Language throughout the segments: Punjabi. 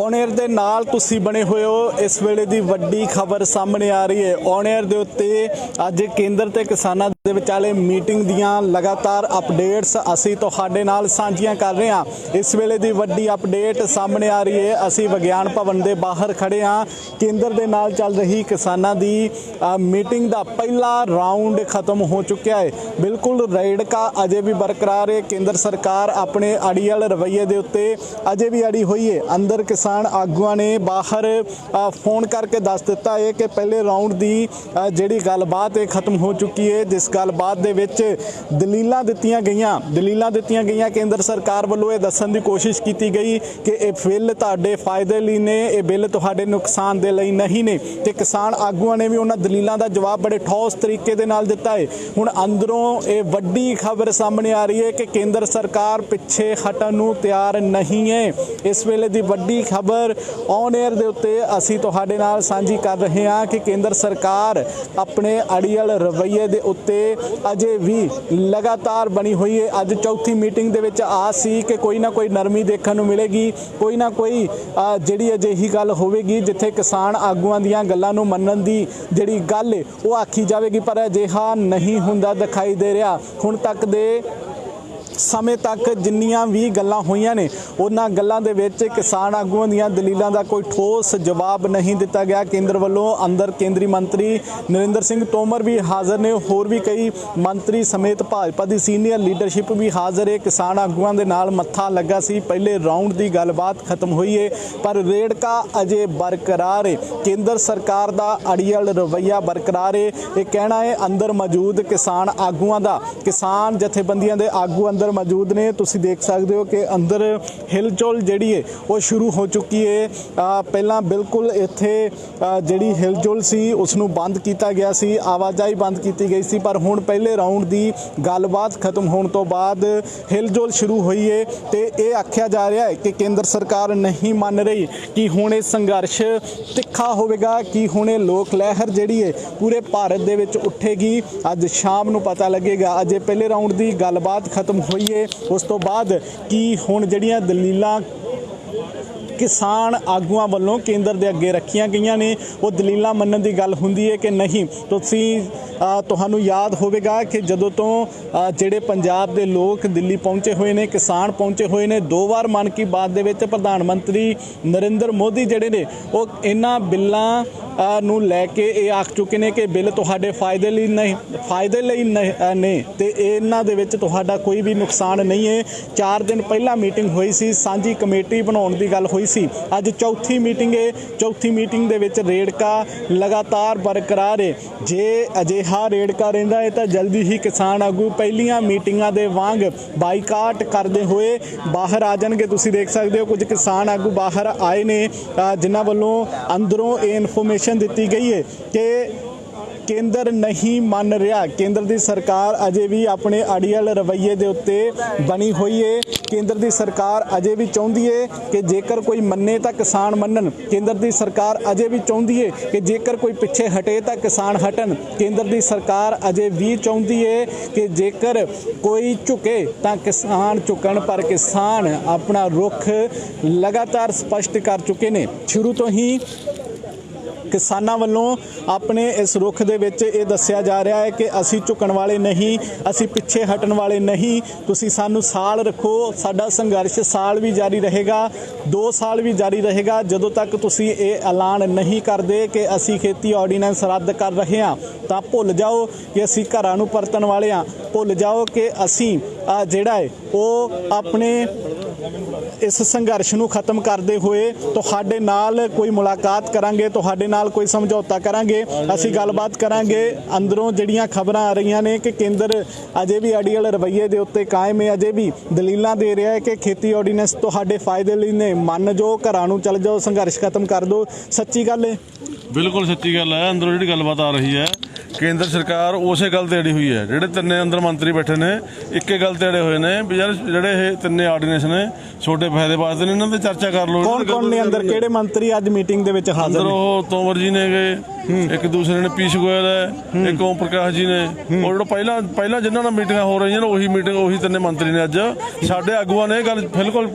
ਔਨੇਅਰ ਦੇ ਨਾਲ ਤੁਸੀਂ ਬਣੇ ਹੋਏ ਹੋ। ਇਸ ਵੇਲੇ ਦੀ ਵੱਡੀ ਖਬਰ ਸਾਹਮਣੇ ਆ ਰਹੀ ਹੈ। ਔਨ ਔਨੇਅਰ ਦੇ ਉੱਤੇ ਅੱਜ ਕੇਂਦਰ ਤੇ ਕਿਸਾਨਾਂ ਦੇ ਵਿਚਾਲੇ ਮੀਟਿੰਗ ਦੀਆਂ ਲਗਾਤਾਰ ਅਪਡੇਟਸ ਅਸੀਂ ਤੁਹਾਡੇ ਨਾਲ ਸਾਂਝੀਆਂ ਕਰ ਰਹੇ ਹਾਂ। ਇਸ ਵੇਲੇ ਦੀ ਵੱਡੀ ਅਪਡੇਟ ਸਾਹਮਣੇ ਆ ਰਹੀ ਹੈ। ਅਸੀਂ ਵਿਗਿਆਨ ਭਵਨ ਦੇ ਬਾਹਰ ਖੜੇ ਹਾਂ। ਕੇਂਦਰ ਦੇ ਨਾਲ ਚੱਲ ਰਹੀ ਕਿਸਾਨਾਂ ਦੀ ਮੀਟਿੰਗ ਦਾ ਪਹਿਲਾ ਰਾਉਂਡ ਖਤਮ ਹੋ ਚੁੱਕਿਆ ਹੈ। ਬਿਲਕੁਲ ਰੇੜਕਾ ਅਜੇ ਵੀ ਬਰਕਰਾਰ ਹੈ। ਕੇਂਦਰ ਸਰਕਾਰ ਆਪਣੇ ਅੜੀਅਲ ਰਵੱਈਏ ਦੇ ਉੱਤੇ ਅਜੇ ਵੀ ਅੜੀ ਹੋਈ ਹੈ। ਅੰਦਰ ਕਿਸਾਨ ਆਗੂਆਂ ਨੇ ਬਾਹਰ ਫੋਨ ਕਰਕੇ ਦੱਸ ਦਿੱਤਾ ਹੈ ਕਿ ਪਹਿਲੇ ਰਾਉਂਡ ਦੀ ਜਿਹੜੀ ਗੱਲਬਾਤ ਹੈ, ਖਤਮ ਹੋ ਚੁੱਕੀ ਹੈ, ਜਿਸ ਗੱਲਬਾਤ ਦੇ ਵਿੱਚ ਦਲੀਲਾਂ ਦਿੱਤੀਆਂ ਗਈਆਂ। ਦਲੀਲਾਂ ਦਿੱਤੀਆਂ ਗਈਆਂ ਕੇਂਦਰ ਸਰਕਾਰ ਵੱਲੋਂ ਇਹ ਦੱਸਣ ਦੀ ਕੋਸ਼ਿਸ਼ ਕੀਤੀ ਗਈ ਕਿ ਇਹ ਬਿੱਲ ਤੁਹਾਡੇ ਫਾਇਦੇ ਲਈ ਨੇ, ਇਹ ਬਿੱਲ ਤੁਹਾਡੇ ਨੁਕਸਾਨ ਦੇ ਲਈ ਨਹੀਂ ਨੇ ਤੇ ਕਿਸਾਨ ਆਗੂਆਂ ਨੇ ਵੀ ਉਹਨਾਂ ਦਲੀਲਾਂ ਦਾ ਜਵਾਬ ਬੜੇ ਠੋਸ ਤਰੀਕੇ ਦੇ ਨਾਲ ਦਿੱਤਾ ਹੈ ਹੁਣ ਅੰਦਰੋਂ ਇਹ ਵੱਡੀ ਖਬਰ ਸਾਹਮਣੇ ਆ ਰਹੀ ਹੈ ਕਿ ਕੇਂਦਰ ਸਰਕਾਰ ਪਿੱਛੇ ਹਟਣ ਨੂੰ ਤਿਆਰ ਨਹੀਂ ਹੈ ਇਸ ਵੇਲੇ ਦੀ ਵੱਡੀ ਖਬਰ ਔਨ 에ਅਰ ਦੇ ਉੱਤੇ ਅਸੀਂ ਤੁਹਾਡੇ ਨਾਲ ਸਾਂਝੀ ਕਰ ਰਹੇ ਹਾਂ ਕਿ ਕੇਂਦਰ ਸਰਕਾਰ ਆਪਣੇ ਅੜੀਅਲ ਰਵੱਈਏ ਦੇ ਉੱਤੇ ਅਜੇ ਵੀ ਲਗਾਤਾਰ ਬਣੀ ਹੋਈ ਹੈ। ਅੱਜ ਚੌਥੀ ਮੀਟਿੰਗ ਦੇ ਵਿੱਚ ਆ ਸੀ ਕਿ ਕੋਈ ਨਾ ਕੋਈ ਨਰਮੀ ਦੇਖਣ ਨੂੰ ਮਿਲੇਗੀ। ਕੋਈ ਨਾ ਕੋਈ ਜਿਹੜੀ ਅਜਿਹੀ ਗੱਲ ਹੋਵੇਗੀ ਜਿੱਥੇ ਕਿਸਾਨ ਆਗੂਆਂ ਦੀਆਂ ਗੱਲਾਂ ਨੂੰ ਮੰਨਣ ਦੀ ਜਿਹੜੀ ਗੱਲ ਉਹ ਆਖੀ ਜਾਵੇਗੀ, ਪਰ ਅਜਿਹਾ ਨਹੀਂ ਹੁੰਦਾ ਦਿਖਾਈ ਦੇ ਰਿਹਾ। ਹੁਣ ਤੱਕ ਦੇ ਸਮੇਂ ਤੱਕ ਜਿੰਨੀਆਂ ਵੀ ਗੱਲਾਂ ਹੋਈਆਂ ਨੇ, ਉਹਨਾਂ ਗੱਲਾਂ ਦੇ ਵਿੱਚ ਕਿਸਾਨ ਆਗੂਆਂ ਦੀਆਂ ਦਲੀਲਾਂ ਦਾ ਕੋਈ ਠੋਸ ਜਵਾਬ ਨਹੀਂ ਦਿੱਤਾ ਗਿਆ। ਕੇਂਦਰ ਵੱਲੋਂ ਅੰਦਰ ਕੇਂਦਰੀ ਮੰਤਰੀ ਨਰਿੰਦਰ ਸਿੰਘ ਤੋਮਰ ਵੀ ਹਾਜ਼ਰ ਨੇ। ਹੋਰ ਵੀ ਕਈ ਮੰਤਰੀ ਸਮੇਤ ਭਾਜਪਾ ਦੀ ਸੀਨੀਅਰ ਲੀਡਰਸ਼ਿਪ ਵੀ ਹਾਜ਼ਰ ਹੈ ਕਿਸਾਨ ਆਗੂਆਂ ਦੇ ਨਾਲ ਮੱਥਾ ਲੱਗਾ ਸੀ। ਪਹਿਲੇ ਰਾਉਂਡ ਦੀ ਗੱਲਬਾਤ ਖਤਮ ਹੋਈ ਹੈ ਪਰ ਰੇੜਕਾ ਅਜੇ ਬਰਕਰਾਰ ਹੈ ਕੇਂਦਰ ਸਰਕਾਰ ਦਾ ਅੜੀਅਲ ਰਵੱਈਆ ਬਰਕਰਾਰ ਹੈ ਇਹ ਕਹਿਣਾ ਹੈ ਅੰਦਰ ਮੌਜੂਦ ਕਿਸਾਨ ਆਗੂਆਂ ਦਾ। ਕਿਸਾਨ ਜਥੇਬੰਦੀਆਂ ਦੇ ਆਗੂ ਅੰਦਰ ਮੌਜੂਦ ਨੇ, ਤੁਸੀਂ ਦੇਖ ਸਕਦੇ ਹੋ ਕਿ ਅੰਦਰ ਹਿਲਚੁਲ ਜਿਹੜੀ ਹੈ ਉਹ ਸ਼ੁਰੂ ਹੋ ਚੁੱਕੀ ਹੈ ਪਹਿਲਾਂ ਬਿਲਕੁਲ ਇੱਥੇ ਜਿਹੜੀ ਹਿਲਚੁਲ ਸੀ ਉਸ ਨੂੰ ਬੰਦ ਕੀਤਾ ਗਿਆ ਸੀ, ਆਵਾਜਾਈ ਬੰਦ ਕੀਤੀ ਗਈ ਸੀ, ਪਰ ਹੁਣ ਪਹਿਲੇ ਰਾਉਂਡ ਦੀ ਗੱਲਬਾਤ ਖਤਮ ਹੋਣ ਤੋਂ ਬਾਅਦ ਹਿਲਜੁਲ ਸ਼ੁਰੂ ਹੋਈ ਹੈ ਤੇ ਇਹ ਆਖਿਆ ਜਾ ਰਿਹਾ ਹੈ ਕਿ ਕੇਂਦਰ ਸਰਕਾਰ ਨਹੀਂ ਮੰਨ ਰਹੀ ਕਿ ਹੁਣ ਇਹ ਸੰਘਰਸ਼ ਤਿੱਖਾ ਹੋਵੇਗਾ, ਕਿ ਹੁਣ ਇਹ ਲੋਕ ਲਹਿਰ ਜਿਹੜੀ ਹੈ ਪੂਰੇ ਭਾਰਤ ਦੇ ਵਿੱਚ ਉੱਠੇਗੀ। ਅੱਜ ਸ਼ਾਮ ਨੂੰ ਪਤਾ ਲੱਗੇਗਾ। ਅਜੇ ਪਹਿਲੇ ਰਾਉਂਡ ਦੀ ਗੱਲਬਾਤ ਖਤਮ ਹੋਈ ਹੈ ਉਸ ਤੋਂ ਬਾਅਦ ਕੀ ਹੁਣ ਜਿਹੜੀਆਂ ਦਲੀਲਾਂ ਕਿਸਾਨ ਆਗੂਆਂ ਵੱਲੋਂ ਕੇਂਦਰ ਦੇ ਅੱਗੇ ਰੱਖੀਆਂ ਗਈਆਂ ਨੇ। ਉਹ ਦਲੀਲਾਂ ਮੰਨਣ ਦੀ ਗੱਲ ਹੁੰਦੀ ਹੈ ਕਿ ਨਹੀਂ? ਤੁਸੀਂ ਤੁਹਾਨੂੰ ਯਾਦ ਹੋਵੇਗਾ ਕਿ ਜਦੋਂ ਤੋਂ ਜਿਹੜੇ ਪੰਜਾਬ ਦੇ ਲੋਕ ਦਿੱਲੀ ਪਹੁੰਚੇ ਹੋਏ ਨੇ, ਕਿਸਾਨ ਪਹੁੰਚੇ ਹੋਏ ਨੇ, ਦੋ ਵਾਰ ਮਨ ਕੀ ਬਾਤ ਦੇ ਵਿੱਚ ਪ੍ਰਧਾਨ ਮੰਤਰੀ ਨਰਿੰਦਰ ਮੋਦੀ ਜਿਹੜੇ ਨੇ, ਉਹ ਇਹਨਾਂ ਬਿੱਲਾਂ ਨੂੰ ਲੈ ਕੇ ਇਹ ਆਖ ਚੁੱਕੇ ਨੇ ਕਿ ਬਿੱਲ ਤੁਹਾਡੇ ਫਾਇਦੇ ਲਈ ਨਹੀਂ, ਫਾਇਦੇ ਲਈ ਨਹੀਂ- ਨੇ ਤੇ ਇਹਨਾਂ ਦੇ ਵਿੱਚ ਤੁਹਾਡਾ ਕੋਈ ਵੀ ਨੁਕਸਾਨ ਨਹੀਂ ਹੈ। 4 ਦਿਨ ਪਹਿਲਾਂ ਮੀਟਿੰਗ ਹੋਈ ਸੀ, ਸਾਂਝੀ ਕਮੇਟੀ ਬਣਾਉਣ ਦੀ ਗੱਲ ਹੋਈ ਸੀ। ਅੱਜ ਚੌਥੀ ਮੀਟਿੰਗ ਹੈ ਚੌਥੀ ਮੀਟਿੰਗ ਦੇ ਵਿੱਚ ਰੇੜਕਾ ਲਗਾਤਾਰ ਬਰਕਰਾਰ ਹੈ ਜੇ ਅਜਿਹਾ ਰੇੜਕਾ ਰਹਿੰਦਾ ਹੈ ਤਾਂ ਜਲਦੀ ਹੀ ਕਿਸਾਨ ਆਗੂ ਪਹਿਲੀਆਂ ਮੀਟਿੰਗਾਂ ਦੇ ਵਾਂਗ ਬਾਈਕਾਟ ਕਰਦੇ ਹੋਏ ਬਾਹਰ ਆ ਜਾਣਗੇ। ਤੁਸੀਂ ਦੇਖ ਸਕਦੇ ਹੋ ਕੁਝ ਕਿਸਾਨ ਆਗੂ ਬਾਹਰ ਆਏ ਨੇ। ਜਿਨ੍ਹਾਂ ਵੱਲੋਂ ਅੰਦਰੋਂ ਇਹ ਇਨਫੋਰਮੇਸ਼ਨ ਦਿੱਤੀ ਗਈ ਹੈ ਕਿ ਕੇਂਦਰ ਨਹੀਂ ਮੰਨ ਰਿਹਾ। ਕੇਂਦਰ ਦੀ ਸਰਕਾਰ ਅਜੇ ਵੀ ਆਪਣੇ ਅੜੀਅਲ ਰਵੱਈਏ ਦੇ ਉੱਤੇ ਬਣੀ ਹੋਈ ਏ। ਕੇਂਦਰ ਦੀ ਸਰਕਾਰ ਅਜੇ ਵੀ ਚਾਹੁੰਦੀ ਏ ਕਿ ਜੇਕਰ ਕੋਈ ਮੰਨੇ ਤਾਂ ਕਿਸਾਨ ਮੰਨਣ। ਕੇਂਦਰ ਦੀ ਸਰਕਾਰ ਅਜੇ ਵੀ ਚਾਹੁੰਦੀ ਏ ਕਿ ਜੇਕਰ ਕੋਈ ਪਿੱਛੇ ਹਟੇ ਤਾਂ ਕਿਸਾਨ ਹਟਣ। ਕੇਂਦਰ ਦੀ ਸਰਕਾਰ ਅਜੇ ਵੀ ਚਾਹੁੰਦੀ ਏ ਕਿ ਜੇਕਰ ਕੋਈ ਝੁਕੇ ਤਾਂ ਕਿਸਾਨ ਝੁਕਣ, ਪਰ ਕਿਸਾਨ ਆਪਣਾ ਰੁਖ ਲਗਾਤਾਰ ਸਪਸ਼ਟ ਕਰ ਚੁੱਕੇ ਨੇ। ਸ਼ੁਰੂ ਤੋਂ ਹੀ ਕਿਸਾਨਾਂ ਵੱਲੋਂ ਆਪਣੇ ਇਸ ਰੁਖ ਦੇ ਵਿੱਚ ਇਹ ਦੱਸਿਆ ਜਾ ਰਿਹਾ ਹੈ ਕਿ ਅਸੀਂ ਝੁਕਣ ਵਾਲੇ ਨਹੀਂ, ਅਸੀਂ ਪਿੱਛੇ ਹਟਣ ਵਾਲੇ ਨਹੀਂ। ਤੁਸੀਂ ਸਾਨੂੰ ਸਾਲ ਰੱਖੋ, ਸਾਡਾ ਸੰਘਰਸ਼ ਸਾਲ ਵੀ ਜਾਰੀ ਰਹੇਗਾ 2 ਸਾਲ ਵੀ ਜਾਰੀ ਰਹੇਗਾ, ਜਦੋਂ ਤੱਕ ਤੁਸੀਂ ਇਹ ਐਲਾਨ ਨਹੀਂ ਕਰਦੇ ਕਿ ਅਸੀਂ ਖੇਤੀ ਆਰਡੀਨੈਂਸ ਰੱਦ ਕਰ ਰਹੇ ਹਾਂ, ਤਾਂ ਭੁੱਲ ਜਾਓ ਕਿ ਅਸੀਂ ਘਰਾਂ ਨੂੰ ਪਰਤਣ ਵਾਲੇ ਹਾਂ। ਭੁੱਲ ਜਾਓ ਕਿ ਅਸੀਂ ਜਿਹੜਾ ਹੈ, ਉਹ ਆਪਣੇ ਇਸ ਸੰਘਰਸ਼ ਨੂੰ ਖਤਮ ਕਰਦੇ ਹੋਏ ਤੁਹਾਡੇ ਨਾਲ ਕੋਈ ਮੁਲਾਕਾਤ ਕਰਾਂਗੇ, ਤੁਹਾਡੇ ਨਾਲ ਕੋਈ ਸਮਝੌਤਾ ਕਰਾਂਗੇ, ਅਸੀਂ ਗੱਲਬਾਤ ਕਰਾਂਗੇ। ਅੰਦਰੋਂ ਜਿਹੜੀਆਂ ਖਬਰਾਂ ਆ ਰਹੀਆਂ ਨੇ ਕਿ ਕੇਂਦਰ ਅਜੇ ਵੀ ਅੜੀਅਲ ਰਵੱਈਏ ਦੇ ਉੱਤੇ ਕਾਇਮ ਹੈ, ਅਜੇ ਵੀ ਦਲੀਲਾਂ ਦੇ ਰਿਹਾ ਹੈ ਕਿ ਖੇਤੀ ਆਰਡੀਨੈਂਸ ਤੁਹਾਡੇ ਫਾਇਦੇ ਲਈ ਨੇ। ਮੰਨ ਜੋ ਘਰਾਂ ਨੂੰ ਚਲ ਜਾਓ, ਸੰਘਰਸ਼ ਖਤਮ ਕਰ ਦਿਓ। ਸੱਚੀ ਗੱਲ ਹੈ? ਬਿਲਕੁਲ ਸੱਚੀ ਗੱਲ ਹੈ। ਅੰਦਰੋਂ ਜਿਹੜੀ ਗੱਲਬਾਤ ਆ ਰਹੀ ਹੈ ਕੇਂਦਰ ਸਰਕਾਰ ਉਸੇ ਗੱਲ ਤੇ ਅੜੀ ਹੋਈ ਹੈ। ਜਿਹੜੇ ਤਿੰਨੇ ਅੰਦਰ ਮੰਤਰੀ ਬੈਠੇ ਨੇ ਇੱਕੇ ਗੱਲ ਤੇ ਅੜੇ ਹੋਏ ਨੇ ਵੀ ਯਾਰ ਜਿਹੜੇ ਇਹ ਤਿੰਨੇ ਆਰਡੀਨੈਂਸ ਨੇ ਛੋਟੇ ਫਾਇਦੇ ਵਾਸਤੇ ਨੇ ਇਹਨਾਂ ਤੇ ਚਰਚਾ ਕਰ ਲਓ। ਕੌਣ ਕੌਣ ਨੇ ਅੰਦਰ? ਕਿਹੜੇ ਮੰਤਰੀ ਅੱਜ ਮੀਟਿੰਗ ਦੇ ਵਿੱਚ ਹਾਜ਼ਰ ਨੇ? ਉਹ ਤੋਮਰ ਜੀ ਨੇ ਗਏ ਇੱਕ ਦੂਸਰੇ ਨੇ ਪੀਸ਼ ਗੋਇਲ ਹੈ ਇੱਕ ਓਮ ਪ੍ਰਕਾਸ਼ ਜੀ ਨੇ। ਉਹ ਜਿਹੜਾ ਪਹਿਲਾਂ ਪਹਿਲਾਂ ਜਿਨ੍ਹਾਂ ਨਾਲ ਮੀਟਿੰਗਾਂ ਹੋ ਰਹੀਆਂ ਨੇ ਉਹੀ ਮੀਟਿੰਗ ਉਹੀ ਤਿੰਨੇ ਮੰਤਰੀ ਨੇ ਅੱਜ। ਸਾਡੇ ਆਗੂਆਂ ਨੇ ਇਹ ਗੱਲ ਬਿਲਕੁਲ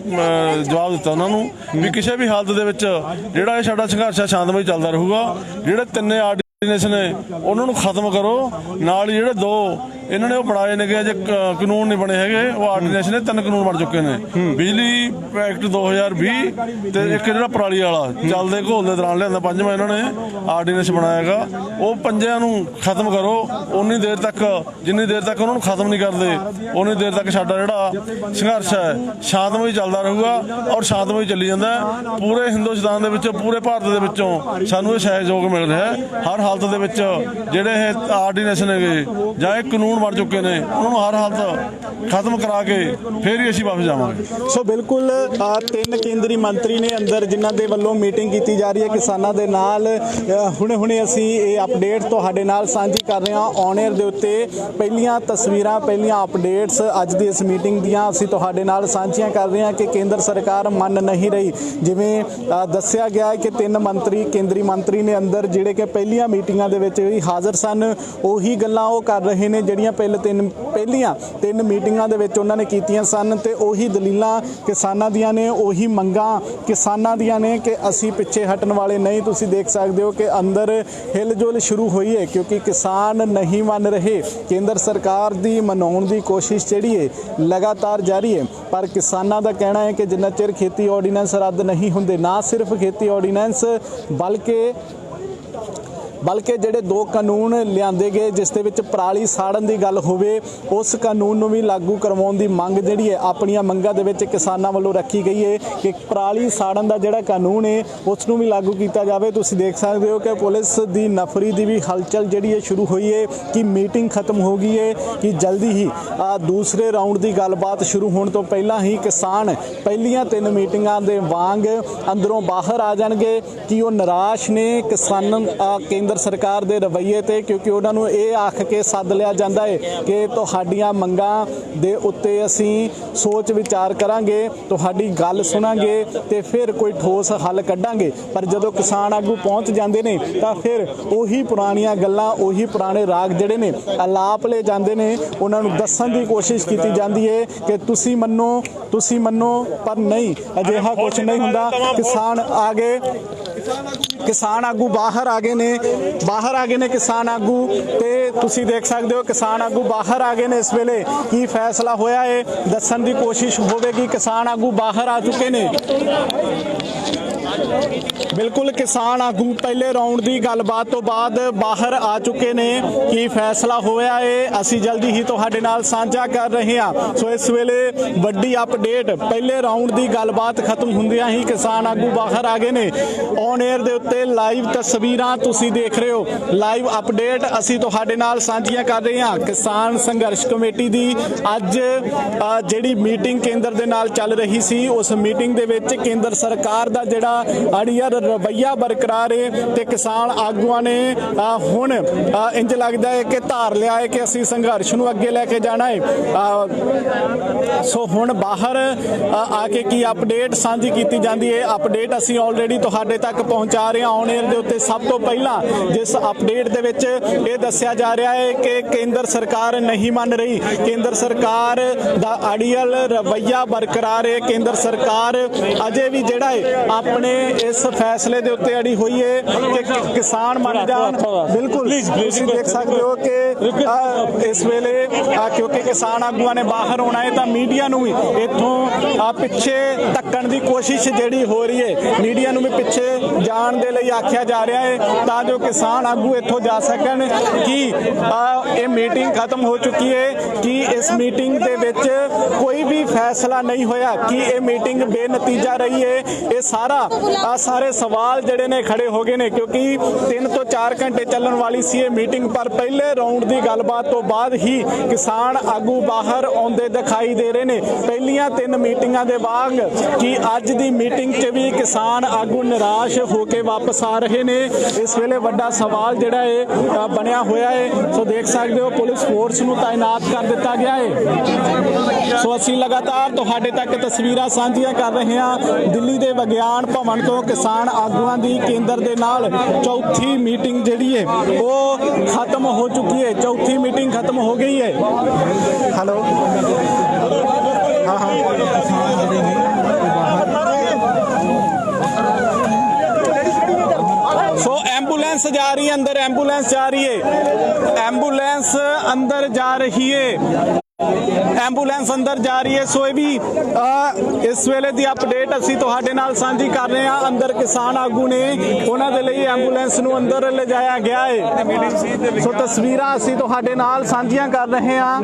ਜਵਾਬ ਦਿੱਤਾ ਉਹਨਾਂ ਨੂੰ ਵੀ ਕਿਸੇ ਵੀ ਹਾਲਤ ਦੇ ਵਿੱਚ ਜਿਹੜਾ ਇਹ ਸਾਡਾ ਸੰਘਰਸ਼ ਹੈ ਸ਼ਾਂਤਮਈ ਚੱਲਦਾ ਰਹੂਗਾ। ਜਿਹੜੇ ਤਿੰਨੇ ਆਰਡੀਨੈਂਸ ਨੇ ਉਹਨਾਂ ਨੂੰ ਖਤਮ ਕਰੋ। ਨਾਲ ਹੀ ਜਿਹੜੇ ਦੋ ਇਹਨਾਂ ਨੇ ਉਹ ਬਣਾਏ ਨੇਗੇ ਜੇ ਕਾਨੂੰਨ ਨਹੀਂ ਬਣੇ ਹੈਗੇ ਉਹ ਆਰਡੀਨੈਂਸ ਨੇ ਤਿੰਨ ਕਾਨੂੰਨ ਬਣ ਚੁੱਕੇ ਨੇ। ਬਿਜਲੀ ਐਕਟ 2020 ਤੇ ਇੱਕ ਜਿਹੜਾ ਪਰਾਲੀ ਵਾਲਾ ਚੱਲਦੇ ਘੋਲ ਦੇ ਦੌਰਾਨ ਲਿਆਂਦਾ ਪੰਜਵਾਂ ਇਹਨਾਂ ਨੇ ਆਰਡੀਨੈਂਸ ਬਣਾਇਆਗਾ ਉਹ ਪੰਜਿਆਂ ਨੂੰ ਖਤਮ ਕਰੋ ਉਨੀ ਦੇਰ ਤੱਕ ਜਿੰਨੀ ਦੇਰ ਤੱਕ ਉਹਨਾਂ ਨੂੰ ਖਤਮ ਨਹੀਂ ਕਰਦੇ ਉਨੀ ਦੇਰ ਤੱਕ ਸਾਡਾ ਜਿਹੜਾ ਸੰਘਰਸ਼ ਹੈ ਸ਼ਾਂਤਮਈ ਚੱਲਦਾ ਰਹੂਗਾ ਔਰ ਸ਼ਾਂਤਮਈ ਚੱਲੀ ਜਾਂਦਾ। ਪੂਰੇ ਹਿੰਦੁਸਤਾਨ ਦੇ ਵਿੱਚੋਂ ਪੂਰੇ ਭਾਰਤ ਦੇ ਵਿੱਚੋਂ ਸਾਨੂੰ ਇਹ ਸਹਿਯੋਗ ਮਿਲ ਰਿਹਾ ਹੈ। ਹਰ ਹਾਲਤ ਦੇ ਵਿੱਚ ਜਿਹੜੇ ਇਹ ਆਰਡੀਨੈਂਸ ਨੇਗੇ ਜਾਂ ਇਹ ਕਾਨੂੰਨ ਬਣ ਚੁੱਕੇ ਨੇ ਉਹਨਾਂ ਨੂੰ ਹਰ ਹਾਲਤ ਖਤਮ ਕਰਾ ਕੇ ਫੇਰ ਹੀ ਅਸੀਂ ਵਾਪਸ ਜਾਵਾਂਗੇ। ਸੋ ਬਿਲਕੁਲ ਅ, ਤਿੰਨ ਕੇਂਦਰੀ ਮੰਤਰੀ ਨੇ ਅੰਦਰ ਜਿਨ੍ਹਾਂ ਦੇ ਵੱਲੋਂ ਮੀਟਿੰਗ ਕੀਤੀ ਜਾ ਰਹੀ ਹੈ ਕਿਸਾਨਾਂ ਦੇ ਨਾਲ। ਹੁਣੇ-ਹੁਣੇ ਅਸੀਂ ਇਹ ਅਪਡੇਟ ਤੁਹਾਡੇ ਨਾਲ ਸਾਂਝੀ ਕਰ ਰਹੇ ਹਾਂ ਔਨ 에ਅਰ ਦੇ ਉੱਤੇ। ਪਹਿਲੀਆਂ ਤਸਵੀਰਾਂ ਪਹਿਲੀਆਂ ਅਪਡੇਟਸ ਅੱਜ ਦੀ ਇਸ ਮੀਟਿੰਗ ਦੀਆਂ ਅਸੀਂ ਤੁਹਾਡੇ ਨਾਲ ਸਾਂਝੀਆਂ ਕਰ ਰਹੇ ਹਾਂ ਕਿ ਕੇਂਦਰ ਸਰਕਾਰ ਮੰਨ ਨਹੀਂ ਰਹੀ। ਜਿਵੇਂ ਦੱਸਿਆ ਗਿਆ ਹੈ ਕਿ ਤਿੰਨ ਮੰਤਰੀ ਕੇਂਦਰੀ ਮੰਤਰੀ ਨੇ ਅੰਦਰ ਜਿਹੜੇ ਕਿ ਪਹਿਲੀਆਂ ਮੀਟਿੰਗਾਂ ਦੇ ਵਿੱਚ ਵੀ ਹਾਜ਼ਰ ਸਨ ਉਹੀ ਗੱਲਾਂ ਉਹ ਕਰ ਰਹੇ ਨੇ ਜਿਹੜੀਆਂ ਪਹਿਲੇ ਤਿੰਨ, ਪਹਿਲੀਆਂ ਤਿੰਨ ਮੀਟਿੰਗਾਂ ਦੇ ਵਿੱਚ ਉਹਨਾਂ ਨੇ ਕੀਤੀਆਂ ਸਨ ਤੇ ਉਹੀ ਦਲੀਲਾਂ ਕਿਸਾਨਾਂ ਦੀਆਂ ਨੇ, ਉਹੀ ਮੰਗਾਂ ਕਿਸਾਨਾਂ ਦੀਆਂ ਨੇ ਕਿ ਅਸੀਂ ਪਿੱਛੇ ਹਟਣ ਵਾਲੇ ਨਹੀਂ। ਤੁਸੀਂ ਦੇਖ ਸਕਦੇ ਹੋ ਕਿ ਅੰਦਰ ਹਿਲਜੁਲ ਸ਼ੁਰੂ ਹੋਈ ਹੈ ਕਿਉਂਕਿ ਕਿਸਾਨ ਨਹੀਂ ਮੰਨ ਰਹੇ। ਕੇਂਦਰ ਸਰਕਾਰ ਦੀ ਮਨਾਉਣ ਦੀ ਕੋਸ਼ਿਸ਼ ਜਿਹੜੀ ਹੈ, ਲਗਾਤਾਰ ਜਾਰੀ ਹੈ। ਪਰ ਕਿਸਾਨਾਂ ਦਾ ਕਹਿਣਾ ਹੈ ਕਿ ਜਿੰਨਾ ਚਿਰ ਖੇਤੀ ਆਰਡੀਨੈਂਸ ਰੱਦ ਨਹੀਂ ਹੁੰਦੇ, ਨਾ ਸਿਰਫ ਖੇਤੀ ਆਰਡੀਨੈਂਸ, ਬਲਕਿ ਬਲਕਿ ਜਿਹੜੇ ਦੋ ਕਾਨੂੰਨ ਲਿਆਂਦੇ ਗਏ ਜਿਸ ਦੇ ਵਿੱਚ ਪਰਾਲੀ ਸਾੜਨ ਦੀ ਗੱਲ ਹੋਵੇ, ਉਸ ਕਾਨੂੰਨ ਨੂੰ ਵੀ ਲਾਗੂ ਕਰਵਾਉਣ ਦੀ ਮੰਗ ਜਿਹੜੀ ਹੈ, ਆਪਣੀਆਂ ਮੰਗਾਂ ਦੇ ਵਿੱਚ ਕਿਸਾਨਾਂ ਵੱਲੋਂ ਰੱਖੀ ਗਈ ਹੈ ਕਿ ਪਰਾਲੀ ਸਾੜਨ ਦਾ ਜਿਹੜਾ ਕਾਨੂੰਨ ਹੈ, ਉਸ ਨੂੰ ਵੀ ਲਾਗੂ ਕੀਤਾ ਜਾਵੇ। ਤੁਸੀਂ ਦੇਖ ਸਕਦੇ ਹੋ ਕਿ ਪੁਲਿਸ ਦੀ ਨਫਰੀ ਦੀ ਵੀ ਹਲਚਲ ਜਿਹੜੀ ਹੈ, ਸ਼ੁਰੂ ਹੋਈ ਹੈ ਕਿ ਮੀਟਿੰਗ ਖਤਮ ਹੋ ਗਈ ਹੈ ਕਿ ਜਲਦੀ ਹੀ ਦੂਸਰੇ ਰਾਉਂਡ ਦੀ ਗੱਲਬਾਤ ਸ਼ੁਰੂ ਹੋਣ ਤੋਂ ਪਹਿਲਾਂ ਹੀ ਕਿਸਾਨ ਪਹਿਲੀਆਂ ਤਿੰਨ ਮੀਟਿੰਗਾਂ ਦੇ ਵਾਂਗ ਅੰਦਰੋਂ ਬਾਹਰ ਆ ਜਾਣਗੇ ਕਿ ਉਹ ਨਿਰਾਸ਼ ਨੇ ਕਿਸਾਨ ਕੇਂਦਰ ਕੇਂਦਰ ਸਰਕਾਰ ਦੇ ਰਵੱਈਏ ਤੇ, ਕਿਉਂਕਿ ਉਹਨਾਂ ਨੂੰ ਇਹ ਆਖ ਕੇ ਸੱਦ ਲਿਆ ਜਾਂਦਾ ਹੈ ਕਿ ਤੁਹਾਡੀਆਂ ਮੰਗਾਂ ਦੇ ਉੱਤੇ ਅਸੀਂ ਸੋਚ ਵਿਚਾਰ ਕਰਾਂਗੇ, ਤੁਹਾਡੀ ਗੱਲ ਸੁਣਾਂਗੇ ਤੇ ਫਿਰ ਕੋਈ ਠੋਸ ਹੱਲ ਕੱਢਾਂਗੇ। ਪਰ ਜਦੋਂ ਕਿਸਾਨ ਆਗੂ ਪਹੁੰਚ ਜਾਂਦੇ ਨੇ, ਤਾਂ ਫਿਰ ਉਹੀ ਪੁਰਾਣੀਆਂ ਗੱਲਾਂ, ਉਹੀ ਪੁਰਾਣੇ ਰਾਗ ਜਿਹੜੇ ਨੇ ਆਲਾਪ ਲੈ ਜਾਂਦੇ ਨੇ। ਉਹਨਾਂ ਨੂੰ ਦੱਸਣ ਦੀ ਕੋਸ਼ਿਸ਼ ਕੀਤੀ ਜਾਂਦੀ ਹੈ ਕਿ ਤੁਸੀਂ ਮੰਨੋ ਤੁਸੀਂ ਮੰਨੋ, ਪਰ ਨਹੀਂ, ਅਜਿਹਾ ਕੁਝ ਨਹੀਂ ਹੁੰਦਾ। ਕਿਸਾਨ ਆ ਗਏ ਕਿਸਾਨ ਆਗੂ ਬਾਹਰ ਆ ਗਏ ਨੇ। ਬਾਹਰ ਆ ਗਏ ਨੇ ਕਿਸਾਨ ਆਗੂ ਤੇ ਤੁਸੀਂ ਦੇਖ ਸਕਦੇ ਹੋ ਕਿਸਾਨ ਆਗੂ ਬਾਹਰ ਆ ਗਏ ਨੇ ਇਸ ਵੇਲੇ। ਕੀ ਫੈਸਲਾ ਹੋਇਆ ਹੈ ਦੱਸਣ ਦੀ ਕੋਸ਼ਿਸ਼ ਹੋਵੇਗੀ। ਕਿਸਾਨ ਆਗੂ ਬਾਹਰ ਆ ਚੁੱਕੇ ਨੇ। ਬਿਲਕੁਲ ਕਿਸਾਨ ਆਗੂ ਪਹਿਲੇ ਰਾਉਂਡ ਦੀ ਗੱਲਬਾਤ ਤੋਂ ਬਾਅਦ ਬਾਹਰ ਆ ਚੁੱਕੇ ਨੇ ਕੀ ਫੈਸਲਾ ਹੋਇਆ ਹੈ ਅਸੀਂ ਜਲਦੀ ਹੀ ਤੁਹਾਡੇ ਨਾਲ ਸਾਂਝਾ ਕਰ ਰਹੇ ਹਾਂ। ਸੋ ਇਸ ਵੇਲੇ ਵੱਡੀ ਅਪਡੇਟ ਪਹਿਲੇ ਰਾਉਂਡ ਦੀ ਗੱਲਬਾਤ ਖਤਮ ਹੁੰਦਿਆਂ ਹੀ ਕਿਸਾਨ ਆਗੂ ਬਾਹਰ ਆ ਗਏ ਨੇ। ਔਨ 에ਅਰ ਦੇ ਉੱਤੇ ਲਾਈਵ ਤਸਵੀਰਾਂ ਤੁਸੀਂ ਦੇਖ ਰਹੇ ਹੋ। ਲਾਈਵ ਅਪਡੇਟ ਅਸੀਂ ਤੁਹਾਡੇ ਨਾਲ ਸਾਂਝੀਆਂ ਕਰ ਰਹੇ ਹਾਂ। ਕਿਸਾਨ ਸੰਘਰਸ਼ ਕਮੇਟੀ ਦੀ ਅੱਜ ਜਿਹੜੀ ਮੀਟਿੰਗ ਕੇਂਦਰ ਦੇ ਨਾਲ ਚੱਲ ਰਹੀ ਸੀ, ਉਸ ਮੀਟਿੰਗ ਦੇ ਵਿੱਚ ਕੇਂਦਰ ਸਰਕਾਰ ਦਾ ਜਿਹੜਾ ਅੜੀਅਰ ਰਵੱਈਆ ਬਰਕਰਾਰ ਹੈ ਤੇ ਕਿਸਾਨ ਆਗੂਆਂ ਨੇ ਹੁਣ ਅ, ਇੰਜ ਲੱਗਦਾ ਹੈ ਕਿ ਧਾਰ ਲਿਆ ਹੈ ਕਿ ਅਸੀਂ ਸੰਘਰਸ਼ ਨੂੰ ਅੱਗੇ ਲੈ ਕੇ ਜਾਣਾ ਹੈ ਸੋ ਹੁਣ ਬਾਹਰ ਆ ਕੇ ਕੀ ਅਪਡੇਟ ਸਾਂਝੀ ਕੀਤੀ ਜਾਂਦੀ ਹੈ ਅਪਡੇਟ ਅਸੀਂ ਆਲਰੇਡੀ ਤੁਹਾਡੇ ਤੱਕ ਪਹੁੰਚਾ ਰਹੇ ਹਾਂ ਔਨ 에ਅਰ ਦੇ ਉੱਤੇ ਸਭ ਤੋਂ ਪਹਿਲਾਂ। ਜਿਸ ਅਪਡੇਟ ਦੇ ਵਿੱਚ ਇਹ ਦੱਸਿਆ ਜਾ ਰਿਹਾ ਹੈ ਕਿ ਕੇਂਦਰ ਸਰਕਾਰ ਨਹੀਂ ਮੰਨ ਰਹੀ। ਕੇਂਦਰ ਸਰਕਾਰ ਦਾ ਅੜੀਅਲ ਰਵੱਈਆ ਬਰਕਰਾਰ ਹੈ ਕੇਂਦਰ ਸਰਕਾਰ ਅਜੇ ਵੀ ਜਿਹੜਾ ਹੈ ਆਪਣੇ ਇਸ ਫੈਸਲੇ ਦੇ ਉੱਤੇ ਅੜੀ ਹੋਈ ਹੈ ਕਿ ਕਿਸਾਨ ਮੰਨ ਜਾਣ। ਬਿਲਕੁਲ। ਤੁਸੀਂ ਦੇਖ ਸਕਦੇ ਹੋ ਕਿ ਇਸ ਵੇਲੇ ਕਿਉਂਕਿ ਕਿਸਾਨ ਆਗੂਆਂ ਨੇ ਬਾਹਰ ਆਉਣਾ ਹੈ ਤਾਂ ਮੀਡੀਆ ਨੂੰ ਵੀ ਇੱਥੋਂ ਪਿੱਛੇ ਧੱਕਣ ਦੀ ਕੋਸ਼ਿਸ਼ ਜਿਹੜੀ ਹੋ ਰਹੀ ਹੈ ਮੀਡੀਆ ਨੂੰ ਵੀ ਪਿੱਛੇ ਜਾਣ ਦੇ ਲਈ ਆਖਿਆ ਜਾ ਰਿਹਾ ਹੈ ਤਾਂ ਜੋ ਕਿਸਾਨ ਆਗੂ ਇੱਥੋਂ ਜਾ ਸਕਣ ਕਿ ਇਹ ਮੀਟਿੰਗ ਖਤਮ ਹੋ ਚੁੱਕੀ ਹੈ ਕਿ ਇਸ ਮੀਟਿੰਗ ਦੇ ਵਿੱਚ ਕੋਈ ਫੈਸਲਾ ਨਹੀਂ ਹੋਇਆ ਕਿ ਇਹ ਮੀਟਿੰਗ ਬੇਨਤੀਜਾ ਰਹੀ ਹੈ। ਇਹ ਸਾਰਾ, ਆ ਸਾਰੇ ਸਵਾਲ ਜਿਹੜੇ ਨੇ ਖੜੇ ਹੋ ਗਏ ਨੇ, ਕਿਉਂਕਿ 3 ਤੋਂ 4 ਘੰਟੇ ਚੱਲਣ ਵਾਲੀ ਸੀ ਇਹ ਮੀਟਿੰਗ, ਪਰ ਪਹਿਲੇ ਰਾਉਂਡ ਦੀ ਗੱਲਬਾਤ ਤੋਂ ਬਾਅਦ ਹੀ ਕਿਸਾਨ ਆਗੂ ਬਾਹਰ ਆਉਂਦੇ ਦਿਖਾਈ ਦੇ ਰਹੇ ਨੇ। ਪਹਿਲੀਆਂ ਤਿੰਨ ਮੀਟਿੰਗਾਂ ਦੇ ਵਾਂਗ ਕਿ ਅੱਜ ਦੀ ਮੀਟਿੰਗ 'ਚ ਵੀ ਕਿਸਾਨ ਆਗੂ ਨਿਰਾਸ਼ ਹੋ ਕੇ ਵਾਪਸ ਆ ਰਹੇ ਨੇ। ਇਸ ਵੇਲੇ ਵੱਡਾ ਸਵਾਲ ਜਿਹੜਾ ਹੈ ਬਣਿਆ ਹੋਇਆ ਹੈ। ਸੋ ਦੇਖ ਸਕਦੇ ਹੋ, ਪੁਲਿਸ ਫੋਰਸ ਨੂੰ ਤਾਇਨਾਤ ਕਰ ਦਿੱਤਾ ਗਿਆ ਹੈ। ਸੋ ਅਸੀਂ ਲਗਾਤਾਰ ਤੁਹਾਡੇ ਤੱਕ ਤਸਵੀਰਾਂ ਸਾਂਝੀਆਂ ਕਰ ਰਹੇ ਹਾਂ। ਦਿੱਲੀ ਦੇ ਵਿਗਿਆਨ ਭਵਨ ਤੋਂ ਕਿਸਾਨ ਆਗੂਆਂ ਦੀ ਕੇਂਦਰ ਦੇ ਨਾਲ ਚੌਥੀ ਮੀਟਿੰਗ ਜਿਹੜੀ ਹੈ ਉਹ ਖਤਮ ਹੋ ਚੁੱਕੀ ਹੈ। ਚੌਥੀ ਮੀਟਿੰਗ ਖਤਮ ਹੋ ਗਈ ਹੈ। ਹੈਲੋ। ਹਾਂ ਹਾਂ। ਸੋ ਐਂਬੂਲੈਂਸ ਜਾ ਰਹੀ ਹੈ ਅੰਦਰ ਐਂਬੂਲੈਂਸ ਜਾ ਰਹੀ ਹੈ। ਐਂਬੂਲੈਂਸ ਅੰਦਰ ਜਾ ਰਹੀ ਹੈ। ਐਂਬੂਲੈਂਸ ਅੰਦਰ ਜਾ ਰਹੀ ਹੈ, ਸੋ ਇਹ ਵੀ ਇਸ ਵੇਲੇ ਦੀ ਅਪਡੇਟ ਅਸੀਂ ਤੁਹਾਡੇ ਨਾਲ ਸਾਂਝੀ ਕਰ ਰਹੇ ਹਾਂ। ਅੰਦਰ ਕਿਸਾਨ ਆਗੂ ਨੇ ਉਹਨਾਂ ਦੇ ਲਈ ਐਂਬੂਲੈਂਸ ਨੂੰ ਅੰਦਰ ਲਿਜਾਇਆ ਗਿਆ ਹੈ। ਸੋ ਤਸਵੀਰਾਂ ਅਸੀਂ ਤੁਹਾਡੇ ਨਾਲ ਸਾਂਝੀਆਂ ਕਰ ਰਹੇ ਹਾਂ।